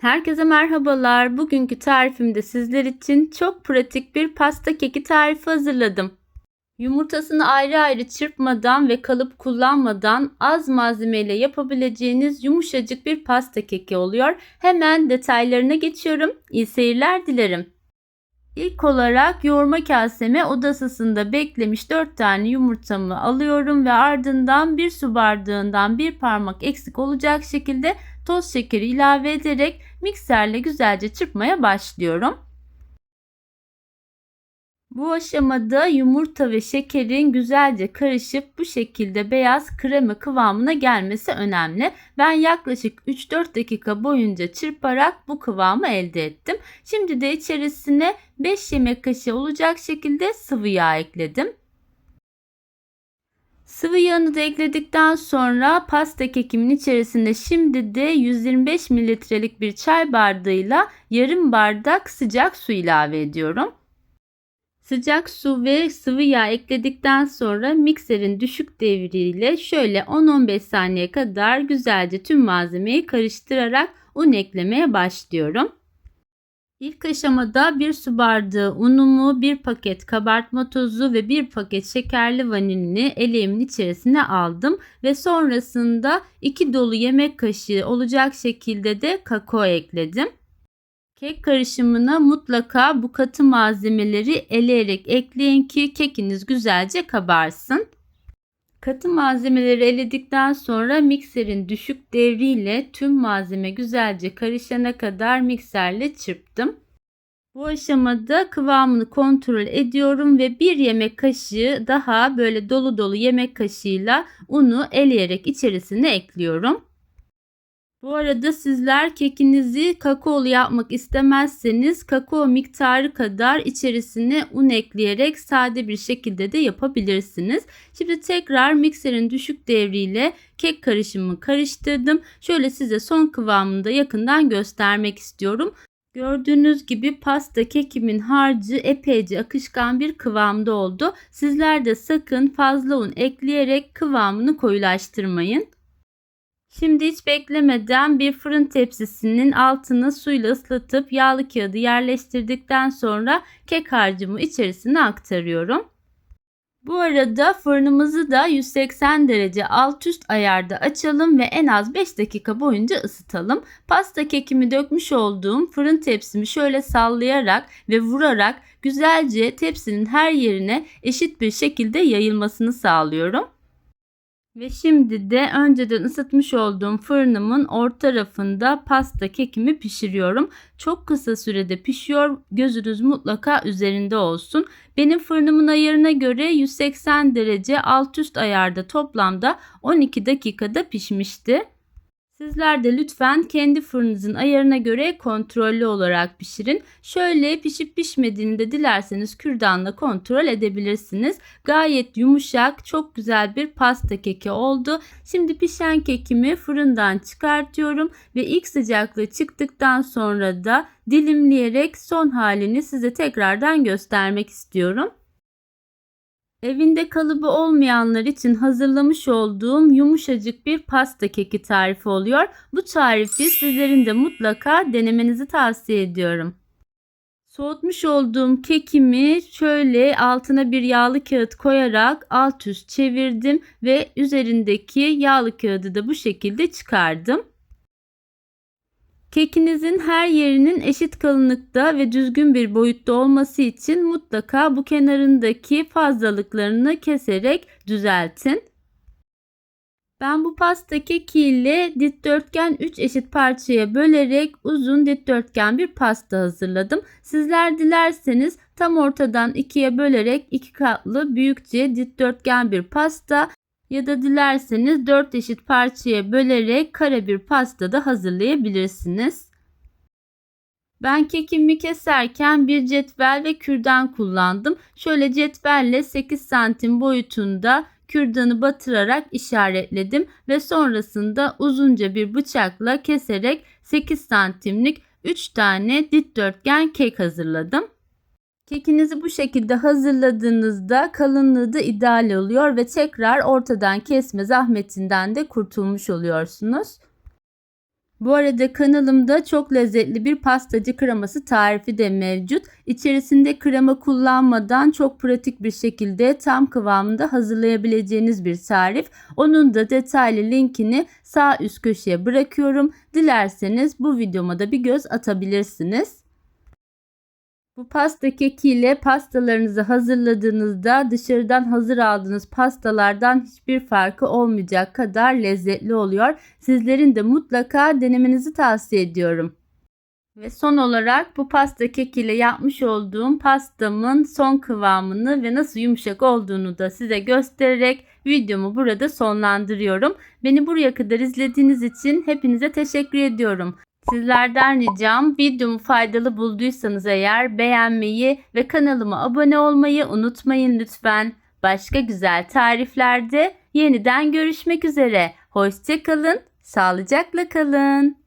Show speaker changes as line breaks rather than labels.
Herkese merhabalar. Bugünkü tarifimde sizler için çok pratik bir pasta keki tarifi hazırladım. Yumurtasını ayrı ayrı çırpmadan ve kalıp kullanmadan az malzemeyle yapabileceğiniz yumuşacık bir pasta keki oluyor. Hemen detaylarına geçiyorum. İyi seyirler dilerim. İlk olarak yoğurma kaseme oda ısısında beklemiş 4 tane yumurtamı alıyorum ve ardından bir su bardağından bir parmak eksik olacak şekilde toz şekeri ilave ederek mikserle güzelce çırpmaya başlıyorum. Bu aşamada yumurta ve şekerin güzelce karışıp bu şekilde beyaz krema kıvamına gelmesi önemli. Ben yaklaşık 3-4 dakika boyunca çırparak bu kıvamı elde ettim. Şimdi de içerisine 5 yemek kaşığı olacak şekilde sıvı yağ ekledim. Sıvı yağını da ekledikten sonra pasta kekimin içerisinde şimdi de 125 mililitrelik bir çay bardağıyla yarım bardak sıcak su ilave ediyorum. Sıcak su ve sıvı yağ ekledikten sonra mikserin düşük devriyle şöyle 10-15 saniye kadar güzelce tüm malzemeyi karıştırarak un eklemeye başlıyorum. İlk aşamada bir su bardağı unumu, bir paket kabartma tozu ve bir paket şekerli vanilini eleğimin içerisine aldım ve sonrasında iki dolu yemek kaşığı olacak şekilde de kakao ekledim. Kek karışımına mutlaka bu katı malzemeleri eleyerek ekleyin ki kekiniz güzelce kabarsın. Katı malzemeleri eledikten sonra mikserin düşük devriyle tüm malzeme güzelce karışana kadar mikserle çırptım. Bu aşamada kıvamını kontrol ediyorum ve bir yemek kaşığı daha böyle dolu dolu yemek kaşığıyla unu eleyerek içerisine ekliyorum. Bu arada sizler kekinizi kakaolu yapmak istemezseniz kakao miktarı kadar içerisine un ekleyerek sade bir şekilde de yapabilirsiniz. Şimdi tekrar mikserin düşük devriyle kek karışımı karıştırdım. Şöyle size son kıvamını da yakından göstermek istiyorum. Gördüğünüz gibi pasta kekimin harcı epeyce akışkan bir kıvamda oldu. Sizler de sakın fazla un ekleyerek kıvamını koyulaştırmayın. Şimdi hiç beklemeden bir fırın tepsisinin altını suyla ıslatıp yağlı kağıdı yerleştirdikten sonra kek harcımı içerisine aktarıyorum. Bu arada fırınımızı da 180 derece alt üst ayarda açalım ve en az 5 dakika boyunca ısıtalım. Pasta kekimi dökmüş olduğum fırın tepsimi şöyle sallayarak ve vurarak güzelce tepsinin her yerine eşit bir şekilde yayılmasını sağlıyorum. Ve şimdi de önceden ısıtmış olduğum fırınımın orta rafında pasta kekimi pişiriyorum. Çok kısa sürede pişiyor. Gözünüz mutlaka üzerinde olsun. Benim fırınımın ayarına göre 180 derece alt üst ayarda toplamda 12 dakikada pişmişti. Sizler de lütfen kendi fırınınızın ayarına göre kontrollü olarak pişirin. Şöyle pişip pişmediğini de dilerseniz kürdanla kontrol edebilirsiniz. Gayet yumuşak, çok güzel bir pasta keki oldu. Şimdi pişen kekimi fırından çıkartıyorum ve ilk sıcaklığı çıktıktan sonra da dilimleyerek son halini size tekrardan göstermek istiyorum. Evinde kalıbı olmayanlar için hazırlamış olduğum yumuşacık bir pasta keki tarifi oluyor. Bu tarifi sizlerin de mutlaka denemenizi tavsiye ediyorum. Soğutmuş olduğum kekimi şöyle altına bir yağlı kağıt koyarak alt üst çevirdim ve üzerindeki yağlı kağıdı da bu şekilde çıkardım. Kekinizin her yerinin eşit kalınlıkta ve düzgün bir boyutta olması için mutlaka bu kenarındaki fazlalıklarını keserek düzeltin. Ben bu pasta kekiyle dikdörtgen 3 eşit parçaya bölerek uzun dikdörtgen bir pasta hazırladım. Sizler dilerseniz tam ortadan ikiye bölerek iki katlı büyükçe dikdörtgen bir pasta ya da dilerseniz 4 eşit parçaya bölerek kare bir pasta da hazırlayabilirsiniz. Ben kekimi keserken bir cetvel ve kürdan kullandım. Şöyle cetvelle 8 santim boyutunda kürdanı batırarak işaretledim ve sonrasında uzunca bir bıçakla keserek 8 santimlik 3 tane dikdörtgen kek hazırladım. Kekinizi bu şekilde hazırladığınızda kalınlığı da ideal oluyor ve tekrar ortadan kesme zahmetinden de kurtulmuş oluyorsunuz. Bu arada kanalımda çok lezzetli bir pastacı kreması tarifi de mevcut. İçerisinde krema kullanmadan çok pratik bir şekilde tam kıvamında hazırlayabileceğiniz bir tarif. Onun da detaylı linkini sağ üst köşeye bırakıyorum. Dilerseniz bu videoma da bir göz atabilirsiniz. Bu pasta kekiyle pastalarınızı hazırladığınızda dışarıdan hazır aldığınız pastalardan hiçbir farkı olmayacak kadar lezzetli oluyor. Sizlerin de mutlaka denemenizi tavsiye ediyorum. Ve son olarak bu pasta kekiyle yapmış olduğum pastamın son kıvamını ve nasıl yumuşak olduğunu da size göstererek videomu burada sonlandırıyorum. Beni buraya kadar izlediğiniz için hepinize teşekkür ediyorum. Sizlerden ricam videomu faydalı bulduysanız eğer beğenmeyi ve kanalıma abone olmayı unutmayın lütfen. Başka güzel tariflerde yeniden görüşmek üzere. Hoşçakalın, sağlıcakla kalın.